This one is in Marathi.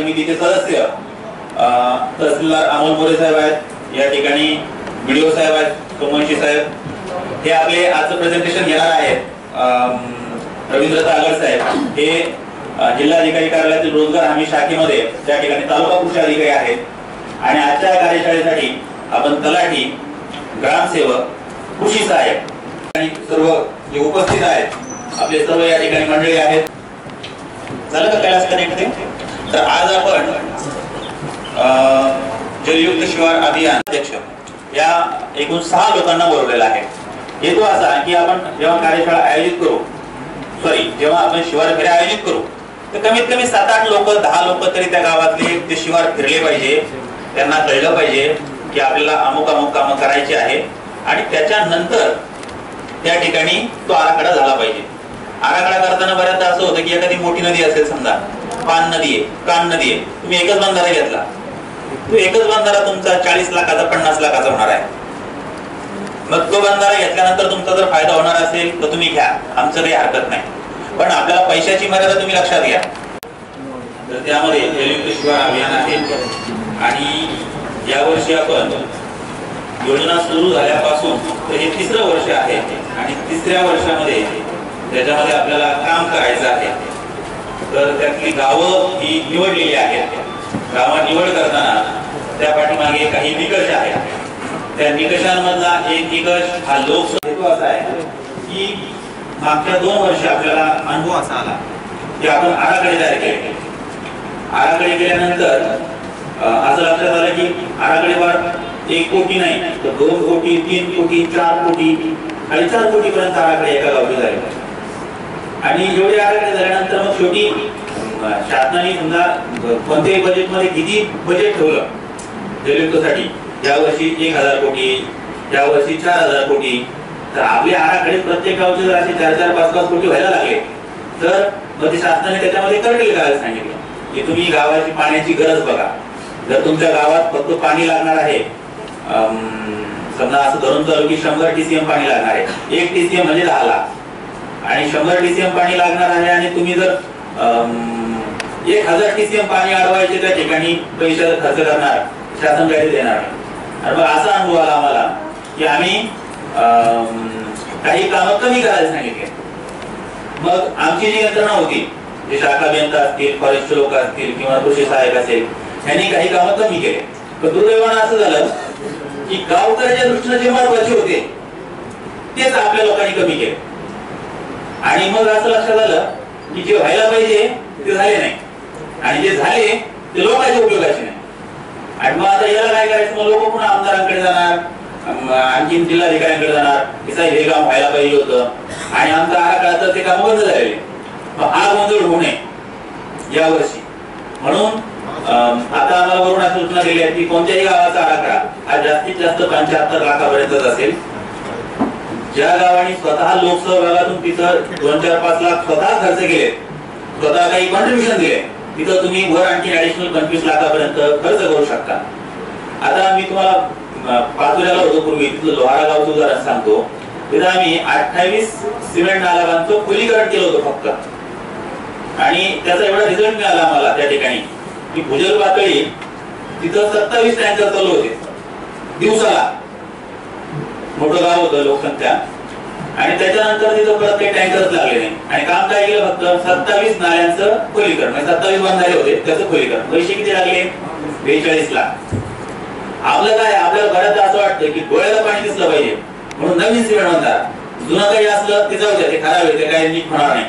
समितीचे सदस्य तहसीलदार अमोल मोरे साहेब आहेत. या ठिकाणी बीडीओ साहेब आहेत सोमवंशी साहेब. हे आपले आजचं प्रेझेंटेशन घेणार आहेत रवींद्र तागड साहेब. हे जिल्हाधिकारी कार्यालयातील रोजगार हमी शाखेमध्ये त्या ठिकाणी तालुका कृषी अधिकारी आहेत. आणि आजच्या कार्यशाळेसाठी आपण तलाठी ग्रामसेवक कृषी साहेब आणि सर्व जे उपस्थित आहेत आपले सर्व या ठिकाणी मंडळी आहेत. झालं का तर आज आपण जलयुक्त शिवार अभियान अध्यक्ष या एकूण सहा लोकांना बोलवलेला आहे. हेतू असा की आपण जेव्हा कार्यशाळा आयोजित करू सॉरी जेव्हा आपण शिवार फेऱ्या आयोजित करू तर कमीत कमी सात आठ लोक दहा लोक तरी त्या गावातले ते शिवार फिरले पाहिजे त्यांना कळलं पाहिजे की आपल्याला अमुक अमुक कामं करायची आहे आणि त्याच्यानंतर त्या ठिकाणी तो आराखडा झाला पाहिजे. आराखडा करताना बऱ्याचदा असं होतं की एखादी मोठी नदी असेल समजा पान नदी आहे प्राण नदी आहे. तुम्ही एकच बंधारा घेतला. तो एकच बंधारा तुमचा चाळीस लाखाचा पन्नास लाखाचा होणार आहे. मग तो बंधारा घेतल्यानंतर तुमचा जर फायदा होणार असेल तर तुम्ही घ्या. आमचं काही हरकत नाही. पण आपल्याला पैशाची मर्यादा तुम्ही लक्षात घ्या. तर त्यामध्ये अभियान आहे. आणि यावर्षी आपण योजना सुरू झाल्यापासून तर हे तिसरं वर्ष आहे. आणि तिसऱ्या वर्षामध्ये त्याच्यामध्ये आपल्याला काम करायचं आहे. तर त्यातली गावं ही निवडलेली आहेत. गावं निवड करताना त्या पाठीमागे काही निकष आहेत. त्या निकषांमधला एक निकष हा लोकसभेतो असा आहे की मागच्या दोन वर्ष आपल्याला अनुभव असा आला की आपण आराखडे तयार केले. आराखडे केल्यानंतर असं लक्षात आलं की आराखडेवर एक कोटी नाही तर दोन कोटी तीन कोटी चार कोटी आणि चार कोटीपर्यंत आराखडे एका गावचे झाले. आणि एवढे आराखडे झाल्यानंतर मग शेवटी शासनाने समजा कोणत्याही बजेटमध्ये किती बजेट ठेवलं जलयुक्तसाठी यावर्षी एक हजार कोटी यावर्षी चार हजार कोटी तर आपले आराखडे प्रत्येक गावचे जर असे चार चार पाच पाच कोटी व्हायला लागले तर मग ते शासनाने त्याच्यामध्ये करतील करायला सांगितलं? की तुम्ही गावाची पाण्याची गरज बघा. जर तुमच्या गावात फक्त पाणी लागणार आहे अं, समजा असं धरून चालू की शंभर टीसीएम पाणी लागणार आहे. एक टीसीएम म्हणजे दहा लाख. आणि शंभर टीसीएम पाणी लागणार आहे आणि तुम्ही जर अं, एक हजार टीसीएम पाणी अडवायचे त्या ठिकाणी पैसे खर्च करणार शासन काही देणार. आणि मग असा अनुभव आला आम्हाला की आम्ही अं, काही कामं कमी करायला सांगितले. मग आमची जी यंत्रणा होती जे शाखा अभियंता असतील फॉरेस्ट लोक असतील किंवा कृषी सहाय्यक असेल यांनी काही कामं कमी केले. पण दुर्दैवानं असं झालं की गावकऱ्याच्या दृष्टीने जे महत्त्वाचे होते तेच आपल्या लोकांनी कमी केले. आणि मग असं लक्षात आलं की जे व्हायला पाहिजे ते झाले नाही. आणि जे झाले ते लोकांच्या उपयोगाचे नाही. आणि मग आता याला काय करायचं? मग लोक पुन्हा आमदारांकडे जाणार आणखी जिल्हाधिकाऱ्यांकडे जाणार. की साहेब हे काम व्हायला पाहिजे होतं. आणि आमचा आराखडा तर ते काम बंद झालेले. मग हा गोंधळ होऊ नये यावर्षी. म्हणून आता आम्हाला वरून सूचना दिली आहे की कोणत्याही गावाचा आराखडा हा जास्तीत जास्त पंच्याहत्तर लाखापर्यंतच असेल. ज्या गावांनी स्वतः लोकसहभागातून तिथं दोन चार पाच लाख स्वतः खर्च केले. स्वतः काही कॉन्ट्रीब्युशन दिले. तिथं तुम्ही वर आणखी ऍडिशनल पंचवीस लाखापर्यंत खर्च करू शकता. आता मी तुम्हाला अं, पाचोऱ्याला होतो पूर्वी. तिथलं लोहारा गावचं उदाहरण सांगतो. तिथं आम्ही अठ्ठावीस सिमेंट नालागांचं खुलीकरण केलं होतं फक्त. आणि त्याचा एवढा रिझल्ट मिळाला आम्हाला त्या ठिकाणी. की भुजल पातळी तिथं सत्तावीस टँकर चालू होते. दिवसाला. मोठं गाव होतं लोकसंख्या आणि त्याच्यानंतर तिथं परत काही टँकरच लागले नाही. आणि काम काय केलं फक्त? सत्तावीस नाल्यांचं खोलीकरण. म्हणजे सत्तावीस बंधारे होते त्याचं खोलीकरण. पैसे किती लागले? बेचाळीस लाख आपलं काय? आपल्याला बऱ्याचदा असं वाटतं की डोळ्याला पाणी दिसलं पाहिजे. म्हणून नवीन सिमेंट बंधारा जुनं काही असलं ते जाऊ द्या ते खराब आहे ते काही नीट होणार नाही.